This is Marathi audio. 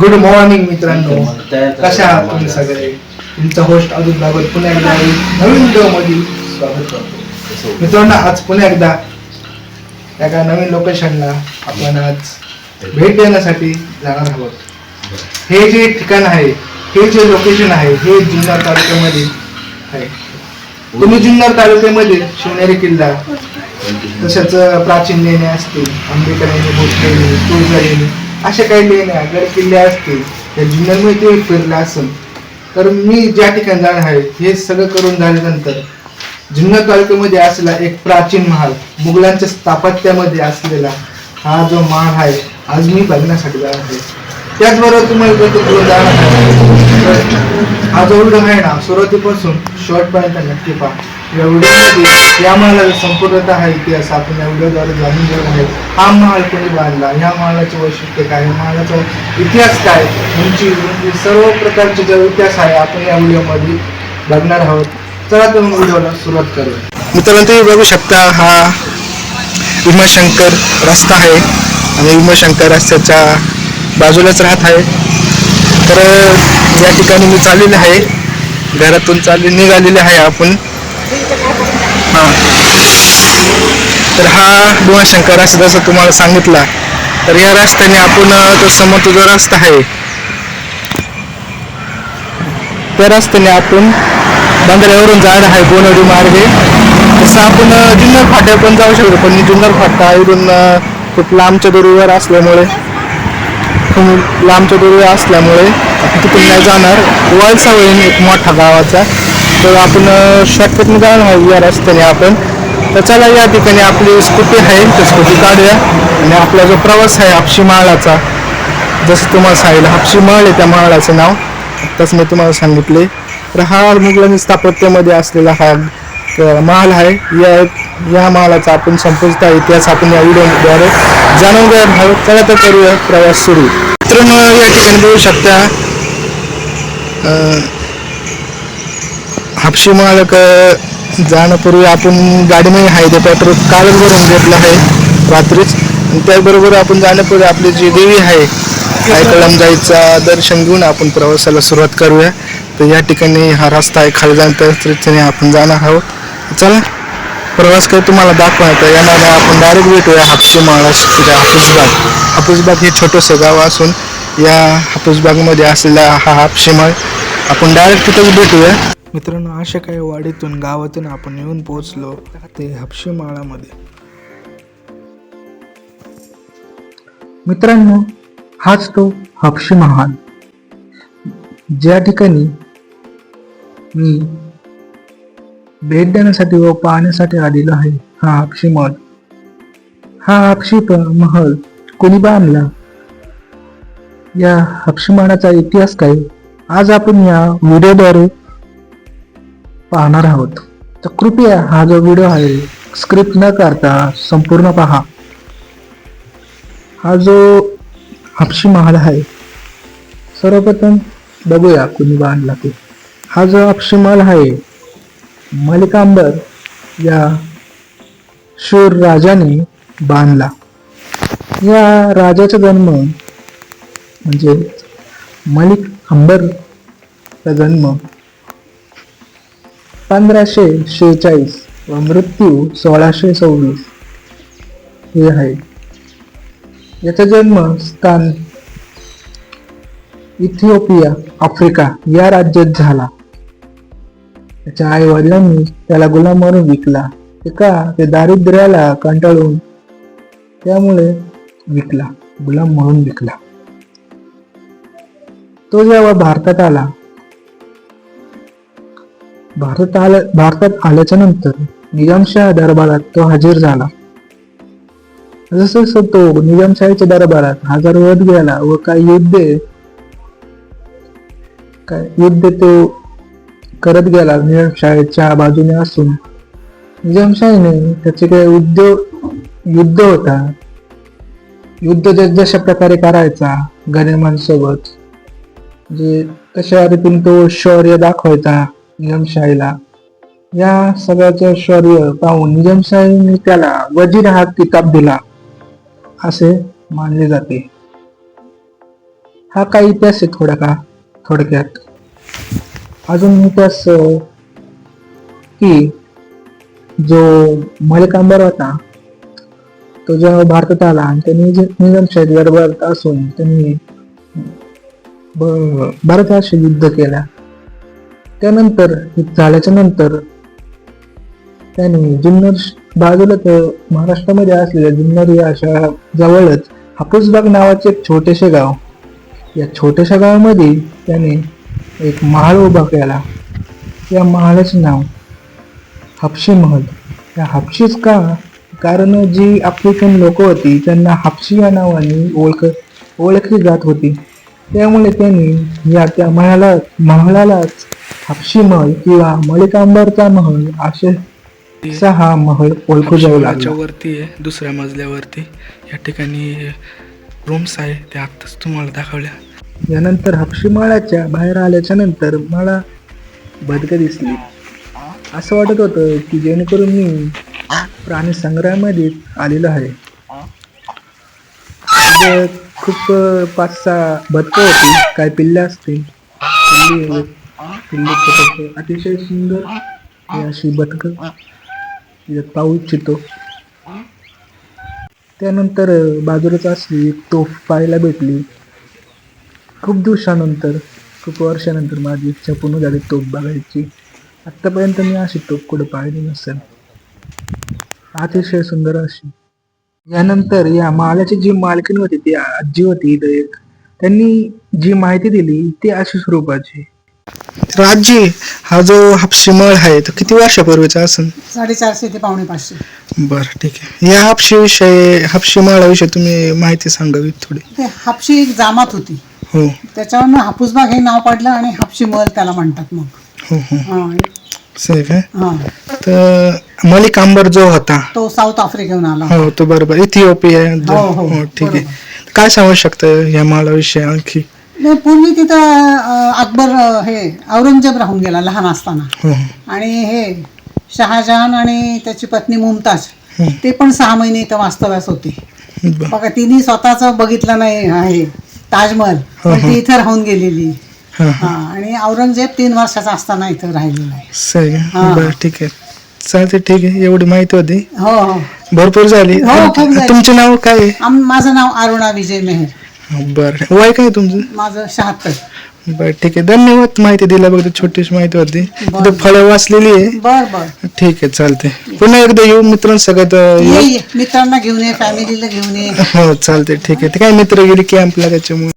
गुड मॉर्निंग मित्रांनो. कशा आहात तुम्ही सगळे? तुमचा होस्ट अजित बागवत पुन्हा एकदा एक नवीन व्हिडिओमध्ये स्वागत करतो. मित्रांनो आज पुन्हा एकदा एका नवीन लोकेशनला आपण आज भेट देण्यासाठी जाणार आहोत. हे जे ठिकाण आहे हे जे लोकेशन आहे हे जुन्नर तालुक्यामध्ये आहे. तुम्ही जुन्नर तालुक्यामध्ये शिवनेरी किल्ला तसेच प्राचीन लेणे असतील आंबेडकर लेणी भोसले लेणी तुळजा लेणी अशा काही लेण्या गड किल्ले असतील त्या जुन्नरमध्ये ते फिरलं असेल तर मी ज्या ठिकाणी जाणार आहे हे सगळं करून झाल्यानंतर जुन्नर तालुक्यामध्ये असलेला एक प्राचीन महाल मुघलांच्या स्थापत्यामध्ये असलेला हा जो महाल आहे आज मी बघण्यासाठी जाणार आहे. त्याचबरोबर तुम्हाला जर तो पुढे जाणार आहे हा जो उलट आहे ना सुरुवातीपासून शेवटपर्यंत नक्की पहा. या व्हिडिओमध्ये या महालाचा संपूर्णतः हा इतिहास आपण या व्हिडिओद्वारे जाणून घेणार आहे म्हणजे हा महाल कोणी बांधला? ह्या महालाचे वैशिष्ट्य काय? ह्या महालाचा इतिहास काय? उंची म्हणजे सर्व प्रकारचे जो इतिहास आहे आपण या व्हिडिओमध्ये बघणार आहोत. चला तर मग व्हिडिओला सुरुवात करूया. मित्रांनो तुम्ही बघू शकता हा भीमाशंकर रस्ता आहे आणि भीमाशंकर रस्त्याच्या बाजूलाच राहत आहे. तर या ठिकाणी मी चाललेले आहे. घरातून चालले निघालेले आहे आपण. हा. तर हा भीमाशंकर रस्ता जसं तुम्हाला सांगितला तर या रस्त्याने आपण तो समोर तो जो रस्ता आहे त्या रस्त्याने आपण बंधाऱ्यावरून जाणार आहे गोनडी मार्गे. तसं आपण जुन्नर फाट्या पण जाऊ शकतो पण जुन्नर फाटा इथून खूप लांबच्या दूरीवर असल्यामुळे खूप लांबच्या दूरीवर असल्यामुळे आपण तिथून नाही जाणार. वळसा होईल एक मोठा गावाचा तर आपण शॉर्टकटने जाणार आहोत या रस्त्याने आपण. तर चला या ठिकाणी आपली स्कूटी आहे तर स्कूटी काढूया. आणि आपला जो प्रवास आहे हापशी महाळाचा जसं तुम्हाला सांगितलं हापशी महाळ आहे त्या महाळाचं नाव. आत्ताच मी तुम्हाला सांगितले. तर हा मुघलांनी स्थापत्यामध्ये असलेला हा महाल आहे. या या महालाचा आपण संपूर्ण इतिहास आपण या व्हिडिओद्वारे जाणून घ्या आहोत चला तर करूया प्रवास सुरू. मित्रांनो या ठिकाणी बघू शकता हापशी मालक जाण्यापूर्वी आपण गाडीने आहे ते पेट्रोल कालच भरून घेतलं आहे रात्रीच. आणि त्याचबरोबर आपण जाण्यापूर्वी आपली जी देवी आहे आयकळम जायचा दर्शन घेऊन आपण प्रवासाला सुरुवात करूया. तर या ठिकाणी हा रस्ता आहे खाली जाण्याच्या आपण जाणार आहोत. चला प्रवास काही तुम्हाला दाखवण्यात येणार नाही. आपण डायरेक्ट भेटूया हापशी महाराष्ट्र हापूसबाग. हापूसबाग हे छोटंसं गाव असून या हापूसबागमध्ये असलेला हा हापशी माळ आपण डायरेक्ट तिथंच भेटूया. मित्रांनो अशा काही वाडीतून गावातून आपण येऊन पोहोचलो ते हपशीमाळामध्ये. मित्रांनो हाच तो हपशी महाल ज्या ठिकाणी मी भेट देण्यासाठी व पाहण्यासाठी आलेलो आहे हा हापशी महल हा हापशी महल कोणी बांधला? या हापशी महालाचा इतिहास काय? आज आपण या व्हिडिओद्वारे पाहणार आहोत. तर कृपया हा जो व्हिडिओ आहे स्क्रिप्ट न करता संपूर्ण पहा. हा जो हापशी महाल आहे सर्वप्रथम बघूया कुणी बांधला ते. हा जो हापशी महाल आहे मलिकांबर या शूर राजाने बांधला. या राजाचा जन्म म्हणजे मलिक अंबरचा जन्म पंधराशे शेहेचाळीस व मृत्यू सोळाशे सव्वीस. हे आहे. याचा जन्म स्थान इथिओपिया आफ्रिका या राज्यात झाला. त्याच्या आई वडिलांनी त्याला गुलाम म्हणून विकला. ते का ते दारिद्र्याला कंटाळून त्यामुळे विकला. गुलाम म्हणून विकला. तो जेव्हा भारतात आला भारतात आल्या भारतात आल्याच्यानंतर निजामशाह दरबारात तो हजर झाला. जसं जसं तो निजामशाहीच्या दरबारात हजर होत गेला व काही युद्ध काय युद्ध तो करत गेला निजामशाहीच्या बाजूने असून निजामशाहीने त्याचे काही उद्योग युद्ध होता. युद्ध जशा प्रकारे करायचा गणिमांसोबत म्हणजे तशा रीतीने तो शौर्य दाखवायचा. निजामशाहीला या सगळ्याचं शौर्य पाहून निजामशाहीने त्याला वजीर हा किताब दिला असे मानले जाते. हा काही इतिहास आहे थोडा का थोडक्यात. अजून इतिहास की जो मलिकांबर होता तो जेव्हा भारतात आला आणि त्यांनी जे निजामशाही असून त्यांनी भारताशी युद्ध केला. त्यानंतर हे झाल्याच्यानंतर त्याने जुन्नर बाजूला तर महाराष्ट्रामध्ये असलेल्या जुन्नर या अशा जवळच हापूसबाग नावाचे एक छोटेसे गाव. या छोट्याशा गावामध्ये त्याने एक महाल उभा केला. या महालाचे नाव हापशी महल. या हापशीच का? कारण जी आफ्रिकन लोक होती त्यांना हापशी या नावाने ओळख ओळखली जात होती. त्यामुळे त्यांनी या त्या महाला महालालाच हापशी महल किंवा मलिकांबरचा महल असे हा महल ओळखू जाऊ लागला. शहराच्या वरती आहे दुसऱ्या मजल्यावरती. या ठिकाणी रूम्स आहे त्या आत्ताच तुम्हाला दाखवल्या. यानंतर हापशी माळाच्या बाहेर आल्याच्यानंतर मला बदकं दिसली. असं वाटत होतं की जेणेकरून मी प्राणी संग्रहामध्ये आलेलो आहे. खूप पाच सहा बदकं होती काय पिल्ले असतील पिल्ली अतिशय सुंदर ही? अशी बदकं यात पाहू इच्छितो त्यानंतर बाजूलाच असली एक तोफ पाहायला भेटली. खूप दिवसानंतर खूप वर्षानंतर माझी इच्छा पूर्ण झाली तोफ बघायची. आत्तापर्यंत मी अशी तोफ कुठं पाहिली नसेल. अतिशय सुंदर अशी. यानंतर या मालाची जी मालकीण होती ती आजी होती इथं एक. त्यांनी जी माहिती दिली ती अशी स्वरूपाची. तर आजी हा जो हापशी मळ आहे तो किती वर्षापूर्वीचा असेल साडेचारशे ते पावणे पाचशे. बरं ठीक आहे. या हापशी विषयी हापशी मळाविषयी तुम्ही माहिती सांगावी थोडी. ते हापशी एक जामात होती. हो. त्याच्यावरनं हापूसबाग हे नाव पडलं आणि हापशी महल त्याला म्हणतात मग. हो हो. हा सही काय? हा. तर मलिक अंबर जो होता. तो साऊथ आफ्रिकेहून आला. हो तो बरोबर. इथिओपिया जो- हो, हो, हो ठीक आहे. काय सांगू शकता या मालाविषयी आणखी? नाही, पूर्वी तिथं अं, अकबर अं, हे औरंगजेब राहून गेला लहान असताना. हो. आणि हे शहाजहान आणि त्याची पत्नी मुमताज हम्म. ते पण सहा महिने इथं वास्तव्यास होते. बघा तिने स्वतःच बघितलं नाही आहे ताजमहल पण ती इथं राहून गेलेली. हा हा. आणि औरंगजेब तीन वर्षाचा असताना इथं राहिलेला आहे. सही आहे. हा. बरं ठीक आहे. चालते ठीक आहे. एवढी माहिती होती. हो हो. भरपूर झाली. हो, खूप झाली. तुमचे नाव काय आहे? आम माझं नाव अरुणा विजय मेहर. बरं. वय काय तुमचं? माझं शहात्तर. बरं ठीक आहे. धन्यवाद माहिती दिल्याबद्दल छोटीशी माहिती होती. इथं फळं वाचलेली आहे. बर बर. ठीक आहे चालते पुन्हा एकदा येऊ मित्रांसोबत अं, ये येऊ ये. मित्रांना घेऊन ये फॅमिलीला घेऊन ये. हो चालते ठीक आहे. ते काय मित्र गेली कॅम्पला त्याच्यामुळे?